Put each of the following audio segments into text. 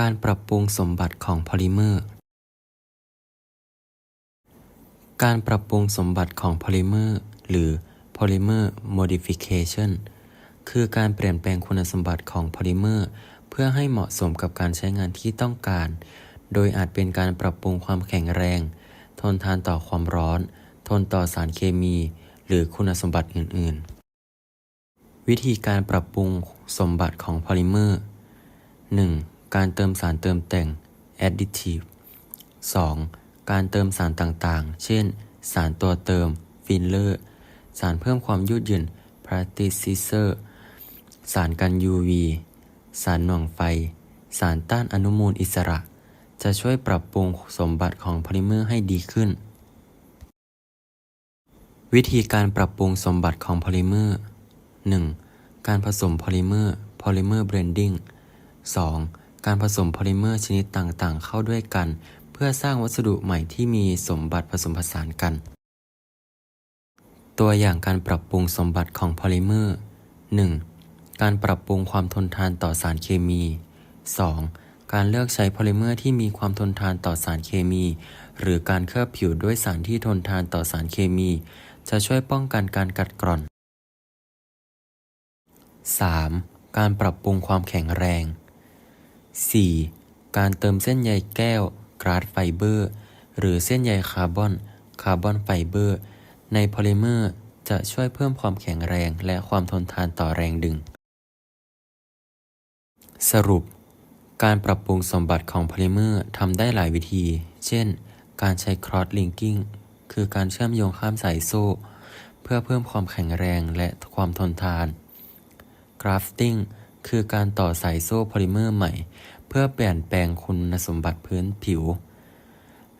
การปรับปรุงสมบัติของพอลิเมอร์ การปรับปรุงสมบัติของพอลิเมอร์ หรือ polymer modification คือการเปลี่ยนแปลงคุณสมบัติของพอลิเมอร์ เพื่อให้เหมาะสมกับการใช้งานที่ต้องการ โดยอาจเป็นการปรับปรุงความแข็งแรง ทนทานต่อความร้อน ทนต่อสารเคมี หรือคุณสมบัติอื่น ๆวิธีการปรับปรุงสมบัติของพอลิเมอร์ 1. การเติมสารเติมแต่ง additive 2. การเติมสารต่างๆ เช่น สารตัวเติม filler สารเพิ่มความยืดหยุ่น plasticizer สารกัน UV สารหน่วงไฟ สารต้านอนุมูลอิสระ จะช่วยปรับปรุงสมบัติของพอลิเมอร์ให้ดีขึ้น วิธีการปรับปรุงสมบัติของพอลิเมอร์ 1. การผสมพอลิเมอร์ polymer blending 2. การผสมพอลิเมอร์ชนิดต่างๆ เข้าด้วยกัน เพื่อสร้างวัสดุใหม่ที่มีสมบัติผสมผสานกัน ตัวอย่างการปรับปรุงสมบัติของพอลิเมอร์ 1. การปรับปรุงความทนทานต่อสารเคมี 2. การเลือกใช้พอลิเมอร์ที่มีความทนทานต่อสารเคมี หรือการเคลือบผิวด้วยสารที่ทนทานต่อสารเคมี จะช่วยป้องกันการกัดกร่อน 3. การปรับปรุงความแข็งแรง 4. การเติมเส้นใยแก้วกราสไฟเบอร์ หรือเส้นใยคาร์บอนคาร์บอนไฟเบอร์ ในโพลิเมอร์จะช่วยเพิ่มความแข็งแรงและความทนทานต่อแรงดึง สรุป การปรับปรุงสมบัติของโพลิเมอร์ทำได้หลายวิธี เช่น การใช้ cross linking คือการเชื่อมโยงข้ามสายโซ่ เพื่อเพิ่มความแข็งแรงและความทนทาน grafting คือการต่อสายโซ่พอลิเมอร์ใหม่ เพื่อเปลี่ยนแปลงคุณสมบัติพื้นผิว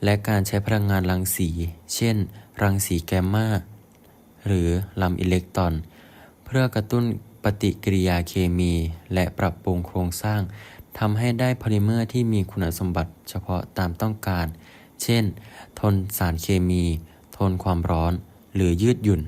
และการใช้พลังงานรังสี เช่น รังสีแกมมาหรือลำอิเล็กตรอน เพื่อกระตุ้นปฏิกิริยาเคมี และปรับปรุงโครงสร้างทำให้ได้พอลิเมอร์ที่มีคุณสมบัติเฉพาะตามต้องการ เช่น ทนสารเคมี ทนความร้อน หรือยืดหยุ่น